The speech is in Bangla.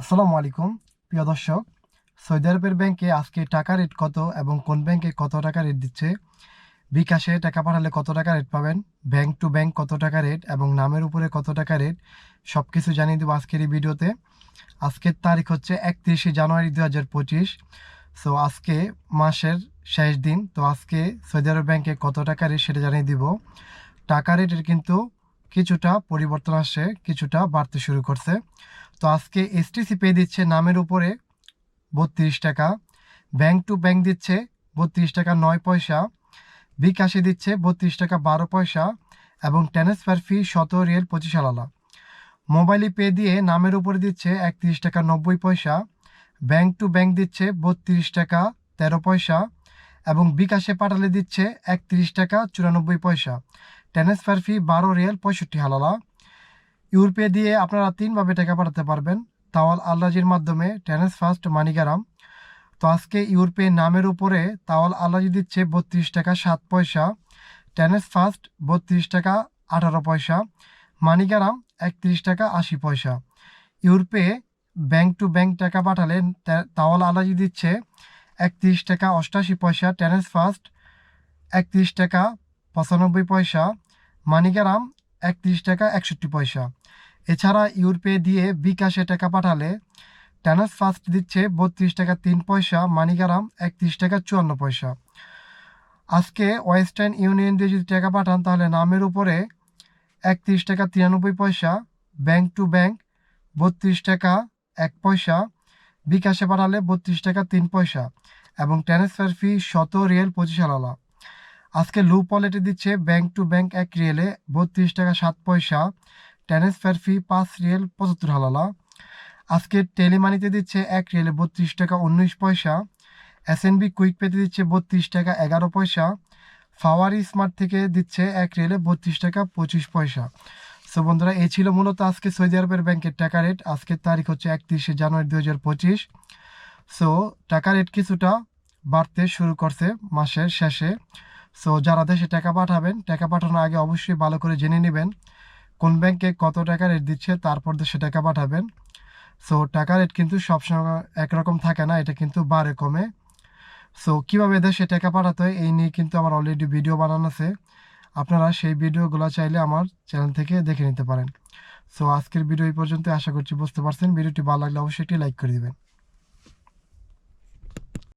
আসসালামু আলাইকুম, প্রিয় দর্শক। সৌদি আরবের ব্যাংকে আজকে টাকা রেট কত এবং কোন ব্যাংকে কত টাকা রেট দিচ্ছে? বিকাশে টাকা পাঠালে কত টাকা রেট পাবেন? ব্যাংক টু ব্যাংক কত টাকা রেট এবং নামের উপরে কত টাকা রেট? সব কিছু জানিয়ে দেবো আজকের এই ভিডিওতে। আজকের তারিখ হচ্ছে একত্রিশে জানুয়ারি দু হাজার পঁচিশ। সো আজকে মাসের শেষ দিন। তো আজকে সৌদি আরব ব্যাংকে কত টাকা রেট সেটা জানিয়ে দিব। টাকা রেটের কিন্তু কিছুটা পরিবর্তন আসছে কিছুটা বাড়তে শুরু করছে। তো আজকে এসটিসি পে দিচ্ছে নামের উপরে বত্রিশ টাকা ব্যাংক টু ব্যাংক দিচ্ছে বত্রিশ টাকা নয় পয়সা, বিকাশে দিচ্ছে বত্রিশ টাকা বারো পয়সা এবং ট্রান্সফার ফি শত রিয়েল পঁচিশ আলালা। মোবাইলে পে দিয়ে নামের উপরে দিচ্ছে একত্রিশ টাকা নব্বই পয়সা ব্যাংক টু ব্যাংক দিচ্ছে বত্রিশ টাকা তেরো পয়সা এবং বিকাশে পাঠালে দিচ্ছে একত্রিশ টাকা চুরানব্বই পয়সা। ট্রান্সফার ফি বারো রিয়াল পঁয়ষট্টি হালালা। ইউরপে দিয়ে আপনারা তিনভাবে টাকা পাঠাতে পারবেন। তাওয়াল আল্লাজির মাধ্যমে ট্রান্সফার্স্ট মানিগ্রাম। তো আজকে ইউরপে নামের উপরে তাওয়াল আল্লাজি দিচ্ছে বত্রিশ টাকা সাত পয়সা। ট্রান্সফার্স্ট বত্রিশ টাকা আঠারো পয়সা। মানিগ্রাম, একত্রিশ টাকা আশি পয়সা। ইউরপে ব্যাংক টু ব্যাংক টাকা পাঠালে তাওয়াল আলাজি দিচ্ছে একত্রিশ টাকা অষ্টাশি পয়সা। ট্রান্সফার্স্ট একত্রিশ টাকা পঁচানব্বই পয়সা, মানিকারাম একত্রিশ টাকা একষট্টি পয়সা। এছাড়া ইউরপে দিয়ে বিকাশে টাকা পাঠালে ট্রান্সফার্স্ট দিচ্ছে বত্রিশ টাকা তিন পয়সা, মানিকারাম একত্রিশ টাকা চুয়ান্ন পয়সা। আজকে ওয়েস্টার্ন ইউনিয়ন দিয়ে যদি টাকা পাঠান, তাহলে নামের উপরে একত্রিশ টাকা তিরানব্বই পয়সা, ব্যাংক টু ব্যাংক বত্রিশ টাকা এক পয়সা, বিকাশে পাঠালে বত্রিশ টাকা তিন পয়সা এবং ট্রান্সফার ফি শত রিয়েল পঁচিশ আলালা আজকে লু পলেটে দিচ্ছে ব্যাংক টু ব্যাংক এক রিয়েলে বত্রিশ টাকা সাত পয়সা ট্রান্সফার ফি পাঁচ রিয়েল পঁচাত্তর হালালা। আজকে টেলিমানিতে দিচ্ছে এক রিয়েলে বত্রিশ টাকা উনিশ পয়সা এস এন বি কুইক পেতে দিচ্ছে বত্রিশ টাকা এগারো পয়সা, ফাওয়ারি স্মার্ট থেকে দিচ্ছে এক রিয়েলে বত্রিশ টাকা পঁচিশ পয়সা। সো বন্ধুরা, এই ছিল মূলত আজকে সৌদি আরবের ব্যাংকের টাকা রেট আজকের তারিখ হচ্ছে একত্রিশে জানুয়ারি দু হাজার পঁচিশ। সো টাকা রেট কিছুটা বাড়তে শুরু করছে মাসের শেষে। সো যারা দেশে টাকা পাঠাবেন, টাকা পাঠানোর আগে অবশ্যই ভালো করে জেনে নেবেন কোন ব্যাংকে কত টাকা রেট দিচ্ছে, তারপর দেশে টাকা পাঠাবেন। সো টাকা রেট কিন্তু সবসময় একরকম থাকে না, এটা কিন্তু বাড়ে কমে। সো কীভাবে দেশে টাকা পাঠাতে হয়, এই নিয়ে কিন্তু আমার অলরেডি ভিডিও বানানো আছে। আপনারা সেই ভিডিওগুলো চাইলে আমার চ্যানেল থেকে দেখে নিতে পারেন। সো আজকের ভিডিও এই পর্যন্ত আশা করছি বুঝতে পারছেন। ভিডিওটি ভালো লাগলে অবশ্যই একটি লাইক করে দিবেন।